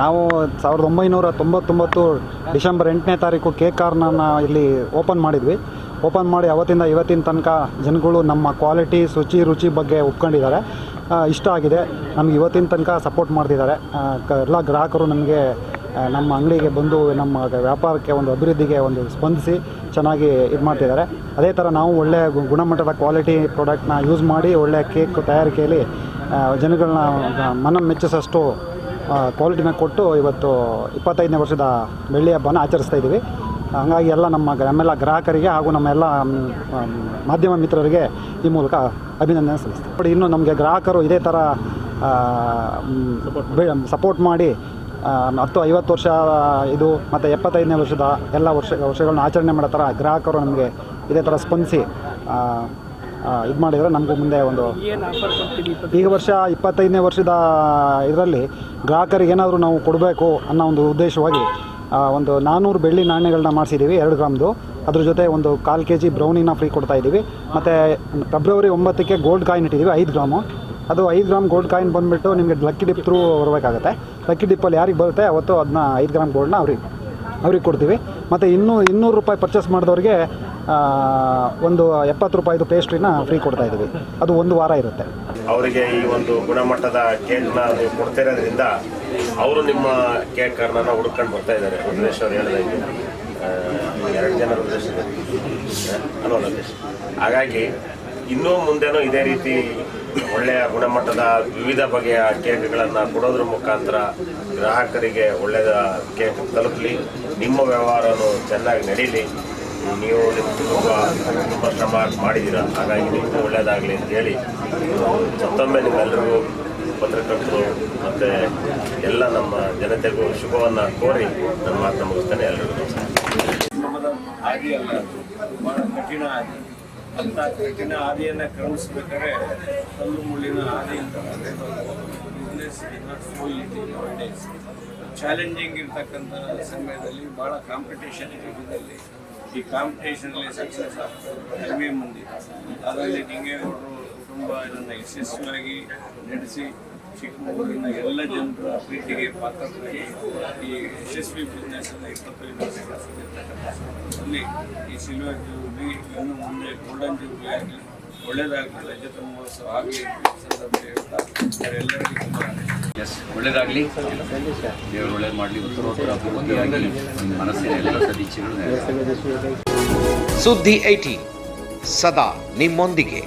ನಾವು ಸಾವಿರದ ಒಂಬೈನೂರ ತೊಂಬತ್ತೊಂಬತ್ತು ಡಿಸೆಂಬರ್ ಎಂಟನೇ ತಾರೀಕು ಕೇಕ್ ಕಾರ್ನ ಇಲ್ಲಿ ಓಪನ್ ಮಾಡಿದ್ವಿ. ಓಪನ್ ಮಾಡಿ ಅವತ್ತಿಂದ ಇವತ್ತಿನ ತನಕ ಜನಗಳು ನಮ್ಮ ಕ್ವಾಲಿಟಿ, ಶುಚಿ, ರುಚಿ ಬಗ್ಗೆ ಒಪ್ಕೊಂಡಿದ್ದಾರೆ. ಇಷ್ಟ ಆಗಿದೆ. ನಮ್ಗೆ ಇವತ್ತಿನ ತನಕ ಸಪೋರ್ಟ್ ಮಾಡ್ತಿದ್ದಾರೆ. ಎಲ್ಲ ಗ್ರಾಹಕರು ನಮಗೆ ನಮ್ಮ ಅಂಗಡಿಗೆ ಬಂದು ನಮ್ಮ ವ್ಯಾಪಾರಕ್ಕೆ ಒಂದು ಅಭಿವೃದ್ಧಿಗೆ ಒಂದು ಸ್ಪಂದಿಸಿ ಚೆನ್ನಾಗಿ ಇದು ಮಾಡ್ತಿದ್ದಾರೆ. ಅದೇ ಥರ ನಾವು ಒಳ್ಳೆಯ ಗುಣಮಟ್ಟದ ಕ್ವಾಲಿಟಿ ಪ್ರಾಡಕ್ಟ್ನ ಯೂಸ್ ಮಾಡಿ ಒಳ್ಳೆಯ ಕೇಕ್ ತಯಾರಿಕೆಯಲ್ಲಿ ಜನಗಳನ್ನ ಮನ ಮೆಚ್ಚಿಸೋಷ್ಟು ಕ್ವಾಲಿಟಿನ ಕೊಟ್ಟು ಇವತ್ತು ಇಪ್ಪತ್ತೈದನೇ ವರ್ಷದ ಬೆಳ್ಳಿ ಹಬ್ಬನ ಆಚರಿಸ್ತಾ ಇದ್ದೀವಿ. ಹಂಗಾಗಿ ಎಲ್ಲ ನಮ್ಮ ನಮ್ಮೆಲ್ಲ ಗ್ರಾಹಕರಿಗೆ ಹಾಗೂ ನಮ್ಮ ಎಲ್ಲ ಮ್, ಮ್, ಮಾಧ್ಯಮ ಮಿತ್ರರಿಗೆ ಈ ಮೂಲಕ ಅಭಿನಂದನೆ ಸಲ್ಲಿಸ್ತೀವಿ ಬಟ್ ಇನ್ನು ನಮಗೆ ಗ್ರಾಹಕರು ಇದೇ ಥರ ಸಪೋರ್ಟ್ ಮಾಡಿ ಹತ್ತು ಐವತ್ತು ವರ್ಷ ಇದು ಮತ್ತು ಎಪ್ಪತ್ತೈದನೇ ವರ್ಷದ ಎಲ್ಲ ವರ್ಷ ವರ್ಷಗಳನ್ನ ಆಚರಣೆ ಮಾಡೋ ಥರ ಗ್ರಾಹಕರು ನಮಗೆ ಇದೇ ಥರ ಸ್ಪಂದಿಸಿ ಇದು ಮಾಡಿದರೆ ನಮಗೂ ಮುಂದೆ ಒಂದು ಈಗ ವರ್ಷ ಇಪ್ಪತ್ತೈದನೇ ವರ್ಷದ ಇದರಲ್ಲಿ ಗ್ರಾಹಕರಿಗೆ ಏನಾದರೂ ನಾವು ಕೊಡಬೇಕು ಅನ್ನೋ ಒಂದು ಉದ್ದೇಶವಾಗಿ ಒಂದು ನಾನ್ನೂರು ಬೆಳ್ಳಿ ನಾಣ್ಯಗಳನ್ನ ಮಾಡಿಸಿದ್ದೀವಿ ಎರಡು ಗ್ರಾಮ್ದು. ಅದ್ರ ಜೊತೆ ಒಂದು ಕಾಲು ಕೆ ಜಿ ಬ್ರೌನಿನ ಫ್ರೀ ಕೊಡ್ತಾ ಇದ್ದೀವಿ. ಮತ್ತು ಫೆಬ್ರವರಿ ಒಂಬತ್ತಕ್ಕೆ ಗೋಲ್ಡ್ ಕಾಯಿನ್ ಇಟ್ಟಿದ್ದೀವಿ ಐದು ಗ್ರಾಮು. ಅದು ಐದು ಗ್ರಾಮ್ ಗೋಲ್ಡ್ ಕಾಯಿನ್ ಬಂದುಬಿಟ್ಟು ನಿಮಗೆ ಲಕ್ಕಿ ಡಿಪ್ ಥ್ರೂ ಬರಬೇಕಾಗತ್ತೆ. ಲಕ್ಕಿ ಡಿಪ್ಪಲ್ಲಿ ಯಾರಿಗೆ ಬರುತ್ತೆ ಅವತ್ತು ಅದನ್ನ ಐದು ಗ್ರಾಮ್ ಗೋಲ್ಡ್ನ ಅವ್ರಿಗೆ. ಅವ್ರಿಗೆ ಕೊಡ್ತೀವಿ. ಮತ್ತು ಇನ್ನೂ ಇನ್ನೂರು ರೂಪಾಯಿ ಪರ್ಚೇಸ್ ಮಾಡಿದವ್ರಿಗೆ ಒಂದು ಎಪ್ಪತ್ತು ರೂಪಾಯಿದು ಪೇಸ್ಟ್ರಿನ ಫ್ರೀ ಕೊಡ್ತಾ ಇದ್ದೀವಿ. ಅದು ಒಂದು ವಾರ ಇರುತ್ತೆ. ಅವರಿಗೆ ಈ ಒಂದು ಗುಣಮಟ್ಟದ ಕೇಕ್ನ ನೀವು ಕೊಡ್ತಿರೋದ್ರಿಂದ ಅವರು ನಿಮ್ಮ ಕೇಕ್ ಕಾರ್ನ ಹುಡ್ಕೊಂಡು ಬರ್ತಾ ಇದ್ದಾರೆ. ರುದ್ರೇಶ್ ಅವ್ರು ಹೇಳಿದಂಗೆ ಆ, ಎರಡು ಜನ ರುದ್ರೇಶ್. ಹಾಗಾಗಿ ಇನ್ನೂ ಮುಂದೆನೂ ಇದೇ ರೀತಿ ಒಳ್ಳೆಯ ಗುಣಮಟ್ಟದ ವಿವಿಧ ಬಗೆಯ ಕೇಕ್ಗಳನ್ನು ಕೊಡೋದ್ರ ಮುಖಾಂತರ ಗ್ರಾಹಕರಿಗೆ ಒಳ್ಳೆಯದ ಕೇಕ್ ತಲುಪಲಿ. ನಿಮ್ಮ ವ್ಯವಹಾರನು ಚೆನ್ನಾಗಿ ನಡೀಲಿ. ನೀವು ನಿಮ್ಮ ತುಂಬ ತುಂಬ ಶ್ರಮ ಮಾಡಿದ್ದೀರ ಹಾಗಾಗಿ ನಿಮಗೂ ಒಳ್ಳೆಯದಾಗಲಿ ಅಂತ ಹೇಳಿ. ಮತ್ತೊಮ್ಮೆ ನಿಮ್ಮೆಲ್ಲರಿಗೂ ಪತ್ರಕರ್ತರು ಮತ್ತು ಎಲ್ಲ ನಮ್ಮ ಜನತೆಗೂ ಶುಭವನ್ನು ಕೋರಿ ನನ್ನ ಮಾತನ್ನು ಮುಗಿಸ್ತೇನೆ. ಎಲ್ಲರಿಗೂ ನಮಸ್ಕಾರ. ಹಾಗೆ ಅಲ್ಲ ಬಹಳ ಕಠಿಣ ಹಾದಿ ಅಂತ ಕಠಿಣ ಹಾದಿಯನ್ನು ಕ್ರಮಿಸ್ಬೇಕಾದ್ರೆ ಕಲ್ಲು ಮುಳ್ಳಿನ ಹಾದಿಯಿಂದ ಬಿಸ್ನೆಸ್ ಚಾಲೆಂಜಿಂಗ್ ಇರ್ತಕ್ಕಂಥ ಸಮಯದಲ್ಲಿ ಭಾಳ ಕಾಂಪಿಟೇಷನ್ ಯುಗದಲ್ಲಿ ಈ ಕಾಂಪಿಟೇಷನಲ್ಲಿ ಸಕ್ಸಸ್ ಆಗ್ತದೆ. ಕಡಿಮೆ ಮಂದಿ ಅದರಲ್ಲಿ ನಿಂಗೇಗೌಡರು ಕುಟುಂಬ ಇದನ್ನು ಯಶಸ್ವಿಯಾಗಿ ನಡೆಸಿ ಚಿಕ್ಕಮಗಳೂರಿನ ಎಲ್ಲ ಜನರ ಪ್ರೀತಿಗೆ ಪಾತ್ರರಾಗಿ ಈ ಯಶಸ್ವಿ ಬಿಸ್ನೆಸ್ ಅನ್ನು ಇಪ್ಪತ್ತೈದು ವರ್ಷ ಅಲ್ಲಿ ಈ ಸಿಲ್ವರ್ ಜೂಬ್ಲಿ ಇನ್ನು ಮುಂದೆ ಗೋಲ್ಡನ್ ಜೂಬ್ಲಿ ಆಗಲಿ ಒಳ್ಳೇದಾಗಲಿ ರಜತ ಮಹೋತ್ಸವ ಆಗಲಿ ಸಂದರ್ಭದಲ್ಲಿ ಹೇಳ್ತಾ ಅವರೆಲ್ಲರಿಗೂ ತುಂಬ ಎಸ್ ಒಳ್ಳೇದಾಗಲಿ. ದೇವರು ಒಳ್ಳೇದು ಮಾಡಲಿ ಉತ್ತರೋತ್ತರ ಅಭಿವೃದ್ಧಿಯಾಗಿ ನಿಮ್ಮ ಮನಸ್ಸಿನ ಎಲ್ಲ ಸದಿಚ್ಛೆಗಳು. ಸುದ್ದಿ ಐಟಿ ಸದಾ ನಿಮ್ಮೊಂದಿಗೆ.